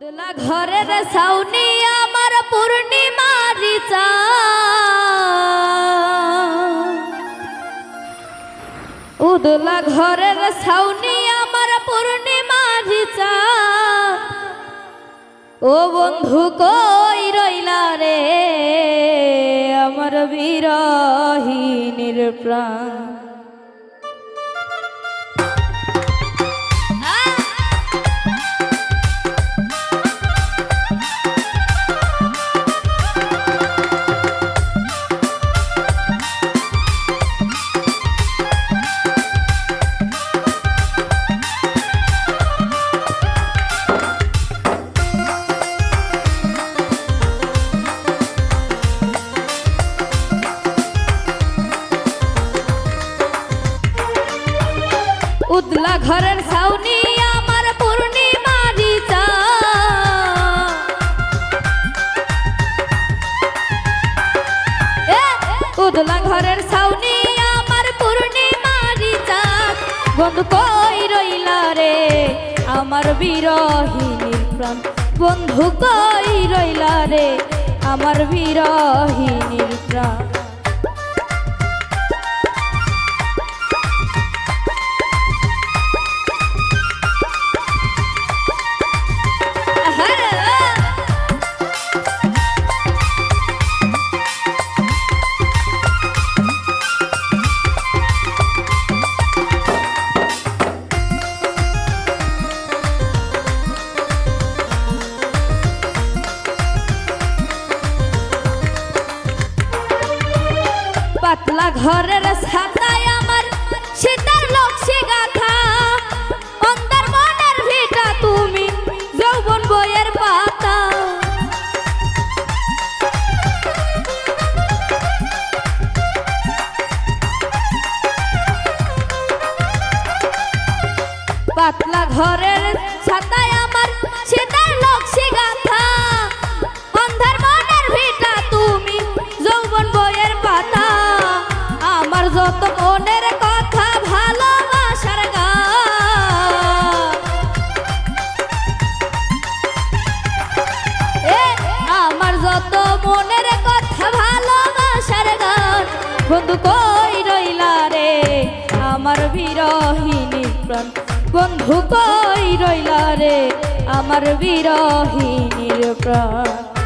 দোলা ঘরের সাউনি আমার পূর্ণিমারি চা উদলা ঘরের সাউনি আমার পূর্ণিমারি চা ও বন্ধু কই রইলা রে, আমার বিরহীনের প্রাণ। উদলা ঘরের সাউনি আমার পূর্ণিমারি উদলা ঘরের সাউনি আমার পূর্ণিমারি চা বন্ধু কই রইলা রে? আমার বিরহিনীর প্রাণ। বন্ধু কই রইলা রে? আমার বিরহিনীর প্রাণ। ঘরের ছাতায় আমার গাথা। অন্তর তুমি পাতলা ঘরের ছাতায় আমার শীতের লক্ষ্মী যত মনের কথা ভালোবাসার গান আমার যত মনের কথা ভালোবাসার গান বন্ধু কই রইলা রে? আমার বিরহিনী প্রাণ। বন্ধু কই রইলা রে? আমার বিরহিনীর প্রাণ।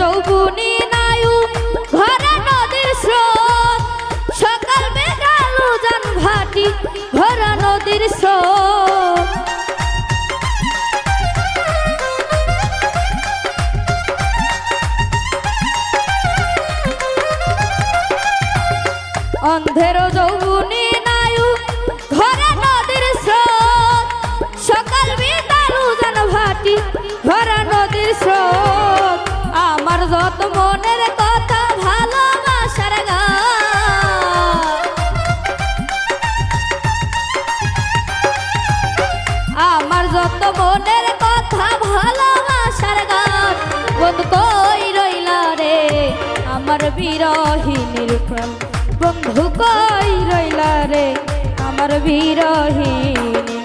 যৌবনী নায়ু, ঘরে নদীর স্রোত। সকাল বেগাল উজান ভাটি ভরা নদীর স্রোত। অন্ধের যৌবনী নায়ু, ঘরে নদীর স্রোত। সকাল বিকাল উজান ভাটি ভরা নদীর স্রোত। যত মনের কথা ভালোবাসার গান। আমার যত মনের কথা ভালোবাসার গান, বন্ধু কই রইলা রে? আমার বিরহিনীর প্রাণ বন্ধু কই রইলা রে? আমার বিরহিনী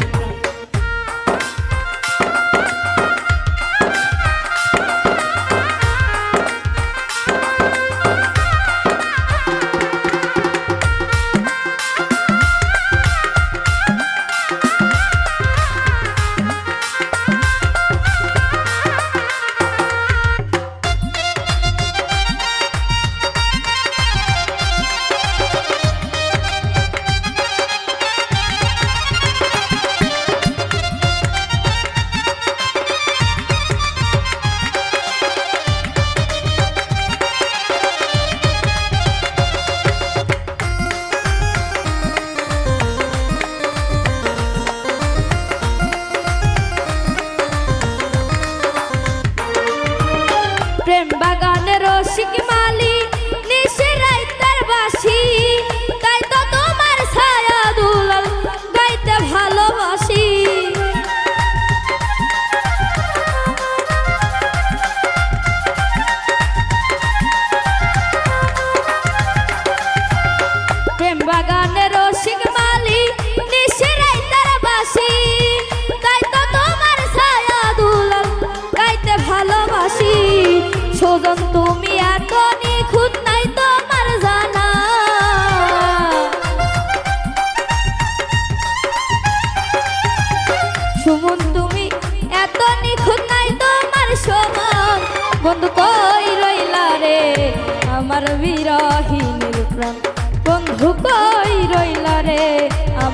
প্রেম বাগানে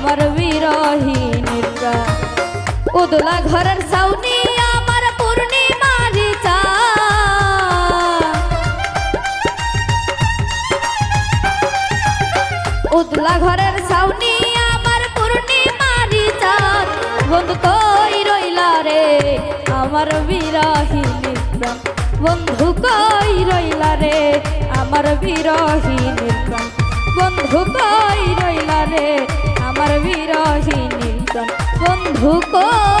আমার বিরহীনের প্রাণ উদলা ঘরের সাউনি আমার পূর্ণিমারি চা। উদলা ঘরের সাউনি আমার পূর্ণিমারি চাঁদ বন্ধু কই রইলা রে আমার বিরহীনের প্রাণ বন্ধু কই রইলা রে আমার বিরহীনের প্রাণ বন্ধু কই রইলা রে আমার বিরহী প্রাণ বন্ধু কই